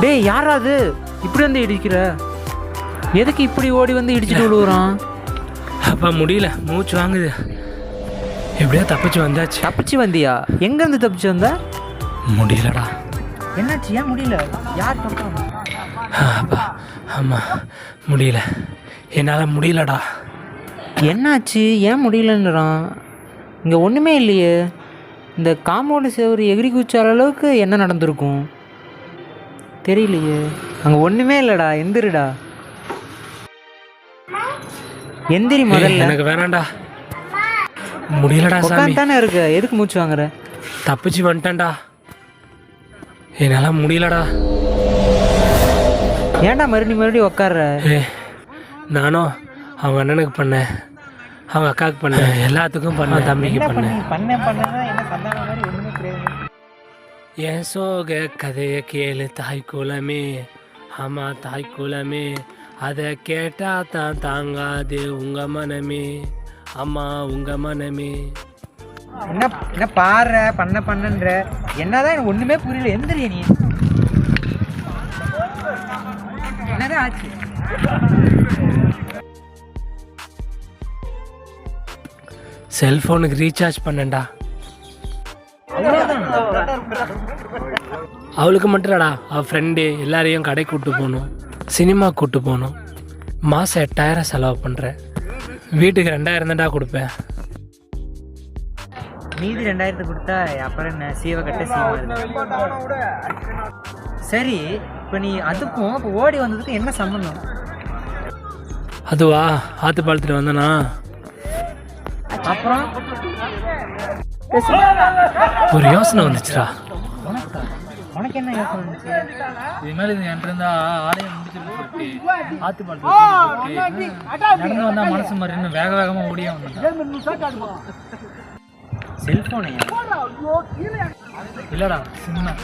டேய் யாரா அது இப்படி வந்து இடிக்கிற. எதுக்கு இப்படி ஓடி வந்து இடிச்சிட்டு விழுவுறான்? அப்பா முடியல. மூச்சு வாங்குது. எப்படியோ தப்பிச்சு வந்தாச்சு. தப்பிச்சு வந்தியா? எங்க இருந்து தப்பிச்சு வந்த? முடியலடா. என்னாச்சு? ஏன் முடியல? யார் அப்பா ஆமாம் முடியல. என்னால் முடியலடா. என்னாச்சு? ஏன் முடியலன்றான்? இங்கே ஒன்றுமே இல்லையே. இந்த காம்பவுண்டு சேவர் எகிரி குச்சால அளவுக்கு என்ன நடந்திருக்கும்? தெரியலையே. அங்கே ஒன்றுமே இல்லைடா எந்திரிடா. எந்திரி முதல்ல. எனக்கு வேணாம்டா. முடியலடா சாமி. உட்காந்து தானே இருக்க. எதுக்கு மூச்சு வாங்குற? தப்பிச்சு வந்துட்டேன்டா. என்னால் முடியலடா. ஏன்டா மறுபடியும் மறுபடியும் உட்கார்ற ஏ நானும் அவங்க அண்ணனுக்கு பண்ணேன். அவங்க அக்காவுக்கு பண்ணேன். எல்லாத்துக்கும் பண்ணேன் தம்பிக்கு பண்ணேன். பண்ண பண்ண என்ன சந்தான மாதிரி என் சோக கதையை கேளு தாய் குலமே ஆமா தாய் குலமே அதை கேட்டா தான் தாங்காது உங்க மனமே அம்மா உங்க மனமே என்ன என்ன பாடுற? பண்ண பண்ணன்ற. என்னதான் எனக்கு ஒண்ணுமே புரியல. எந்திரிய நீ. என்னதான் ஆச்சு? செல்போனுக்கு ரீசார்ஜ் பண்ணேன்டா. அவளுக்கு மட்டும் இல்லடா அவள் ஃப்ரெண்டு எல்லாரையும் கடைக்கு கூட்டு போகணும் சினிமா கூட்டு போகணும். மாதம் எட்டாயிரம் செலவு பண்ணுறேன் வீட்டுக்கு ரெண்டாயிரம் தான்டா கொடுப்பேன். மீதி ரெண்டாயிரத்து கொடுத்தா அப்புறம் என்ன? சீவ கட்ட சீவ சரி இப்போ நீ அதுக்கும் இப்போ ஓடி வந்ததுக்கும் என்ன சம்பந்தம்? அதுவா? ஆற்று பாலத்தில் வந்தனா? அப்புறம்? ஒரு யோசனை வந்துச்சுடா. உனக்கா என்ன யோசனை இருந்துச்சு இது மேலே இது என்கிட்ட இருந்தா ஆலயம் முடிச்சிருக்கு சொல்லிட்டு ஆத்து பாலத்தில் நடந்து வந்தா மனசு மாதிரி இன்னும் வேக வேகமா ஓடியே வந்தேன். செல்போனு இல்லடா சின்ன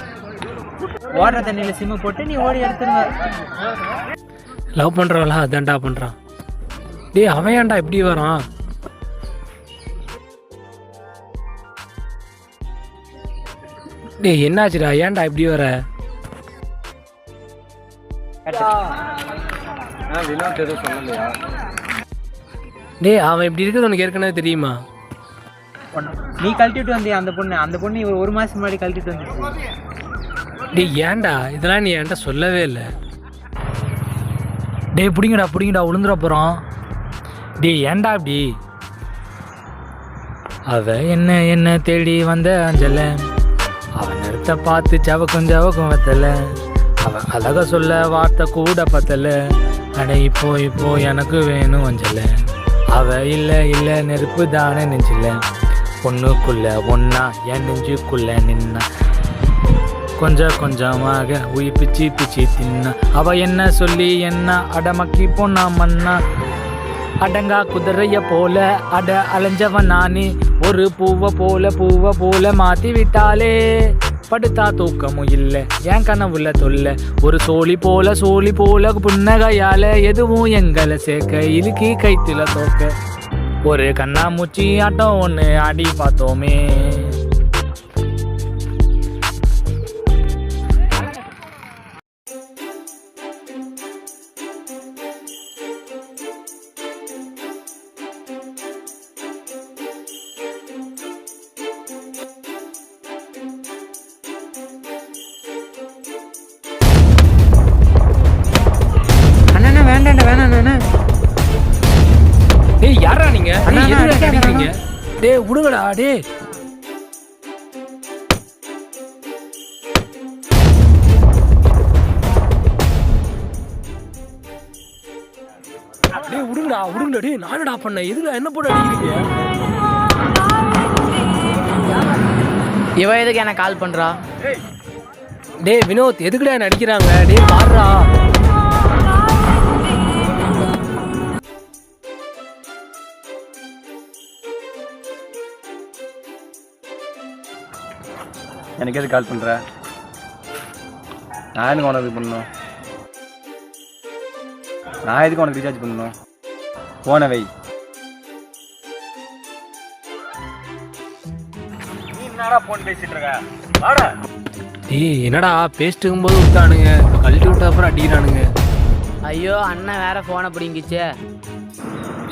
ஓடுற தண்ணியில் சிம்மு போட்டு நீ ஓடி எடுத்துருவ லவ் பண்ணுறவளா அதான்டா பண்ணுறான் டேய் அவன் ஏன்டா இப்படி வரான்? டேய் என்னாச்சுடா? ஏன்டா இப்படி வர? டேய் அவன் இப்படி இருக்கிறது உனக்கு ஏற்கனவே தெரியுமா? நீ கழட்டிட்டு வந்தியா அந்த பொண்ணு? அந்த பொண்ணு இவ ஒரு மாசம் முன்னாடி கழட்டிட்டு வந்துச்சு. டேய் ஏன்டா? இதெல்லாம் நீ என்கிட்ட சொல்லவே இல்லை. டேய் பிடிங்கடா பிடிங்கடா விழுந்துட போகிறோம் டேய் ஏன்டா இப்படி? அவ என்ன என்ன தேடி வந்த அஞ்சல? அவன் நிறுத்த பார்த்து ஜவக்கும் ஜவக்கும் வத்தல. அவன் அழக சொல்ல வார்த்தை கூட பத்தல. அட இப்போ இப்போ எனக்கு வேணும் அஞ்சல. அவ இல்ல இல்ல நெருப்பு தானே நெஞ்சில. பொண்ணுக்குள்ள ஒன்னா என் நெஞ்சுக்குள்ள நின்னா. கொஞ்சம் கொஞ்சமாக உயிர் பிச்சு பிச்சு தின்னா. அவ என்ன சொல்லி என்ன அடமக்கி பொண்ணா மன்னா. அடங்கா குதிரைய போல அட அலைஞ்சவன் நானே. ஒரு பூவை போல பூவை போல மாத்தி விட்டாலே. படுத்தா தூக்கமும் இல்ல என் கனவுல தொல்ல? ஒரு சோழி போல சோழி போல புன்னகையால எதுவும் எங்களை சேர்க்க இலுக்கி கைத்துல தோக்க. ஒரு கண்ணாமூச்சி ஆட்டம் ஒன்று ஆடி பார்த்தோமே. வேண்டாண்டா வேணாம் அண்ணா டேய் யாரா நீங்க? அண்ணா, டேய், அடிக்கிறீங்க டேய் விடுங்கடா டேய். டேய் விடுங்கடா விடுங்கடா டேய். நானடா பண்ணேன்? எதுக்குடா என்ன போட்டு அடிக்கிறீங்க? இவ எதுக்கு எனக்கு கால் பண்ணுறா டேய் வினோத் எதுக்குடா என்ன அடிக்கிறாங்க? டேய் பாடுறா எனக்கு எது கால் பண்ணுற நான் எதுக்கு உனக்கு பண்ணணும்? நான் எதுக்கு உனக்கு ரீசார்ஜ் பண்ணணும்? போன வை. நீ என்னடா ஃபோன் பேசிட்டு இருக்க? வாடா. டேய் என்னடா பேசிட்டு இருக்கும்போது விட்டானுங்க. கழட்டி விட்ட அப்புறம் அடிக்கிறானுங்க. ஐயோ அண்ணன் வேற ஃபோனை பிடிங்கிச்சே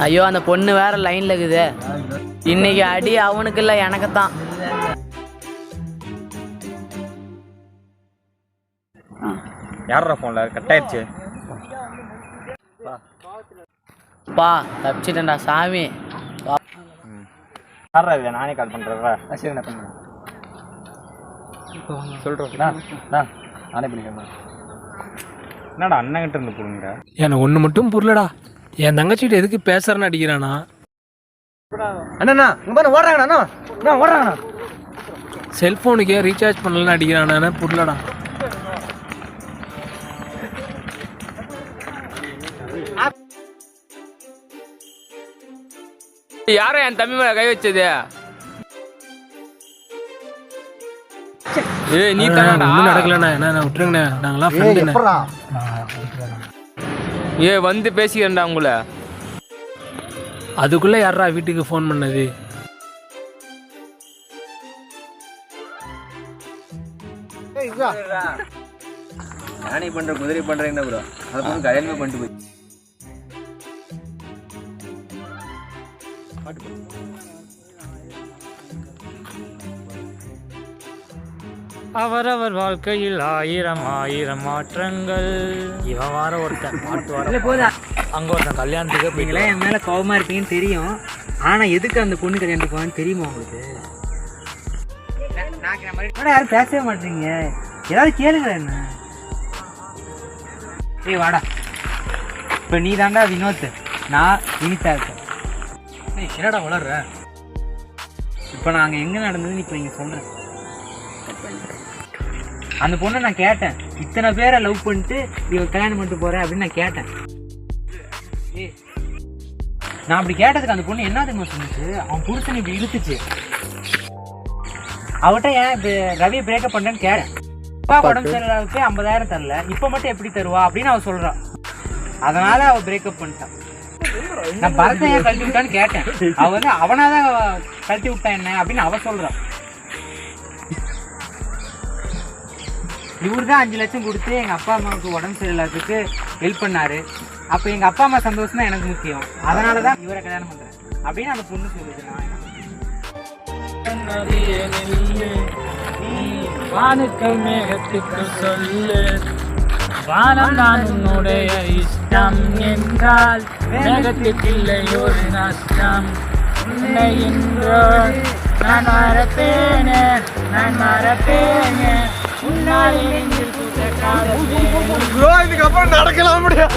ஐயோ அந்த பொண்ணு வேற லைன்ல இருக்குது. இன்னைக்கு அடி அவனுக்கு இல்லை எனக்கு தான் யாரா ஃபோனில் கட் ஆயிடுச்சு பா தப்பிச்சிட்டேன்டா சாமி. யாரா இது? நானே கால் பண்ணுறேன் சரி நான் பண்ணுறேன். சொல்கிறேன் நானே பண்ணிக்கிறேன் என்னடா அண்ணன் கிட்ட இருந்து போடுங்க எனக்கு ஒன்று மட்டும் புரியலடா. என் தங்கச்சிட்ட எதுக்கு பேசுறேன்னு அடிக்கிறானா? அண்ணா. இங்க பாரு ஓடுறாங்கண்ணா செல்ஃபோனுக்கே ரீசார்ஜ் பண்ணலன்னு அடிக்கிறானா புரியலடா. யாரும் என் தம்பி மேல கை வச்சது? ஏய் நீ தானடா. நடக்கலண்ணா. என்ன விட்டுருங்கண்ணே. நாங்களாம் ஃப்ரெண்டுண்ணே ஏ வந்து பேசிக்கிறேன்டா உங்களை. அதுக்குள்ளே யாரா வீட்டுக்கு ஃபோன் பண்ணது? நானே பண்ற குதிரை பண்றேன் என்ன ப்ரோ அதை கல்யாணமே பண்ணிட்டு போய். அவரவர் வாழ்க்கையில் ஆயிரம் ஆயிரம் மாற்றங்கள். இவன் வார ஒருத்தன் பாட்டு வர போதா? அங்க ஒருத்தன் கல்யாணத்துக்கு நீங்களே என் மேலே கோவமாக இருப்பீங்கன்னு தெரியும். ஆனால் எதுக்கு அந்த பொண்ணு கல்யாணத்துக்கு போவான்னு தெரியுமா உங்களுக்கு? யாரும் பேசவே மாட்டீங்க. ஏதாவது கேளுங்க என்ன? ஏய் வாடா. இப்போ நீ தாண்டா வினோத் நான் வினிதா இருக்கேன். ஏய் என்னடா வளர்ற இப்போ நாங்கள் எங்கே நடந்ததுன்னு இப்போ நீங்கள் சொல்கிறேன் அந்த பொண்ணை நான் கேட்டேன். இத்தனை பேரை லவ் பண்ணிட்டு இவ கல்யாணம் பண்ணிட்டு போறேன் அப்படின்னு நான் கேட்டேன். நான் அப்படி கேட்டதுக்கு அந்த பொண்ணு என்ன தெரியுமா சொன்னுச்சு? அவன் புருஷன் இப்படி இழுத்துச்சு. அவட்ட ஏன் இப்ப ரவி பிரேக்கப் பண்றேன்னு கேட்டேன். அப்பா உடம்பு சரியில்லாததுக்கு ஐம்பதாயிரம் தரல. இப்ப மட்டும் எப்படி தருவா அப்படின்னு அவ சொல்றா. அதனால அவ பிரேக்கப் பண்ணிட்டான். நான் பரத்தை ஏன் கழட்டி விட்டான்னு கேட்டேன். அவ வந்து அவனாதான் கழட்டி விட்டா என்ன அப்படின்னு அவ சொல்றா. இவர் தான் அஞ்சு லட்சம் கொடுத்து எங்கள் அப்பா அம்மாவுக்கு உடம்பு சரியில்லாததுக்கு ஹெல்ப் பண்ணாரு. அப்போ எங்கள் அப்பா அம்மா சந்தோஷம் தான் எனக்கு முக்கியம். அதனாலதான் இவரை கல்யாணம் பண்ணுறேன் அப்படின்னு அந்த பொண்ணு சொல்லுது. நான் மேகத்துக்கு சொல்லு வானம் நான் உன்னுடைய இஷ்டம் என்றால் மேகத்துக்கு இல்லை ஒரு நஷ்டம் இல்லை என்றோ நான் மறப்பேனே நான் மறப்பேனே. இதுக்கப்புறம் நடக்கலாம் முடியாது